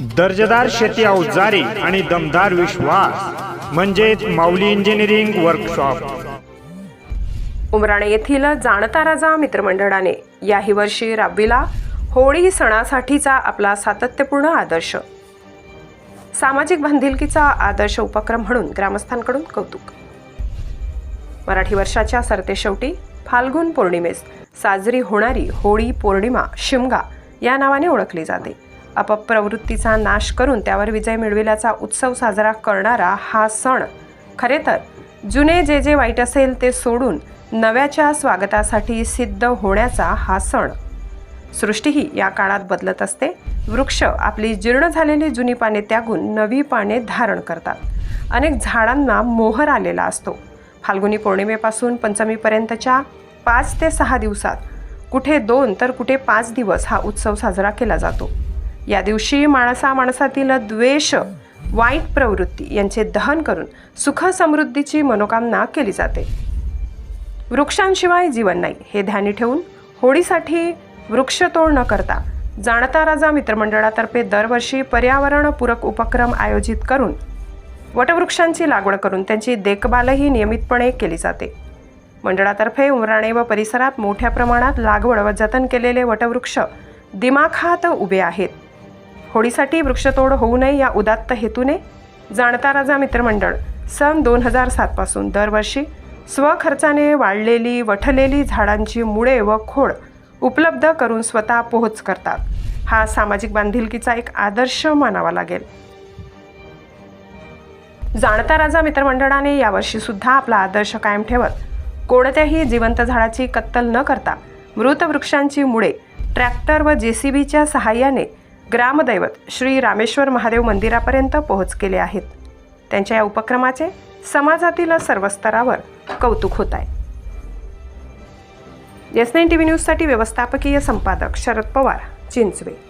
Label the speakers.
Speaker 1: दर्जेदार शेती अवजारे आणि दमदार विश्वास म्हणजेच माऊली इंजिनिअरिंग वर्कशॉप
Speaker 2: उमराणे येथील जाणता राजा मित्रमंडळाने याही वर्षी राबविला होळी सणासाठीचा आपला सातत्यपूर्ण आदर्श. सामाजिक बांधिलकीचा आदर्श उपक्रम म्हणून ग्रामस्थांकडून कौतुक. मराठी वर्षाच्या सरतेशेवटी फाल्गुन पौर्णिमेस साजरी होणारी होळी पौर्णिमा शिमगा या नावाने ओळखली जाते. अपप्रवृत्तीचा नाश करून त्यावर विजय मिळविल्याचा उत्सव साजरा करणारा हा सण. खरे तर जुने जे जे वाईट असेल ते सोडून नव्याच्या स्वागतासाठी सिद्ध होण्याचा हा सण. सृष्टीही या काळात बदलत असते. वृक्ष आपली जीर्ण झालेली जुनी पाने त्यागून नवी पाने धारण करतात. अनेक झाडांना मोहर आलेला असतो. फाल्गुनी पौर्णिमेपासून पंचमीपर्यंतच्या पाच ते सहा दिवसात कुठे दोन तर कुठे पाच दिवस हा उत्सव साजरा केला जातो. या दिवशी माणसा माणसातील द्वेष वाईट प्रवृत्ती यांचे दहन करून सुख समृद्धीची मनोकामना केली जाते. वृक्षांशिवाय जीवन नाही हे ध्यानी ठेवून होळीसाठी वृक्षतोड न करता जाणता राजा मित्रमंडळातर्फे दरवर्षी पर्यावरणपूरक उपक्रम आयोजित करून वटवृक्षांची लागवड करून त्यांची देखभालही नियमितपणे केली जाते. मंडळातर्फे उमराणे व परिसरात मोठ्या प्रमाणात लागवड व जतन केलेले वटवृक्ष दिमाखात उभे आहेत. होळीसाठी वृक्षतोड होऊ नये या उदात्त हेतूने जाणता राजा मित्रमंडळ सन दोन हजार सातपासून दरवर्षी स्वखर्चाने वाढलेली वठलेली झाडांची मुळे व खोड उपलब्ध करून स्वतः पोहोच करतात. हा सामाजिक बांधिलकीचा एक आदर्श मानावा लागेल. जाणता राजा मित्रमंडळाने यावर्षी सुद्धा आपला आदर्श कायम ठेवत कोणत्याही जिवंत झाडाची कत्तल न करता मृत वृक्षांची मुळे ट्रॅक्टर व जे सी बीच्या सहाय्याने ग्रामदैवत श्री रामेश्वर महादेव मंदिरापर्यंत पोहोच केले आहेत. त्यांच्या या उपक्रमाचे समाजातील सर्व स्तरावर कौतुक होत आहे. एस नाईन टी व्ही न्यूजसाठी व्यवस्थापकीय संपादक शरद पवार चिंचवे.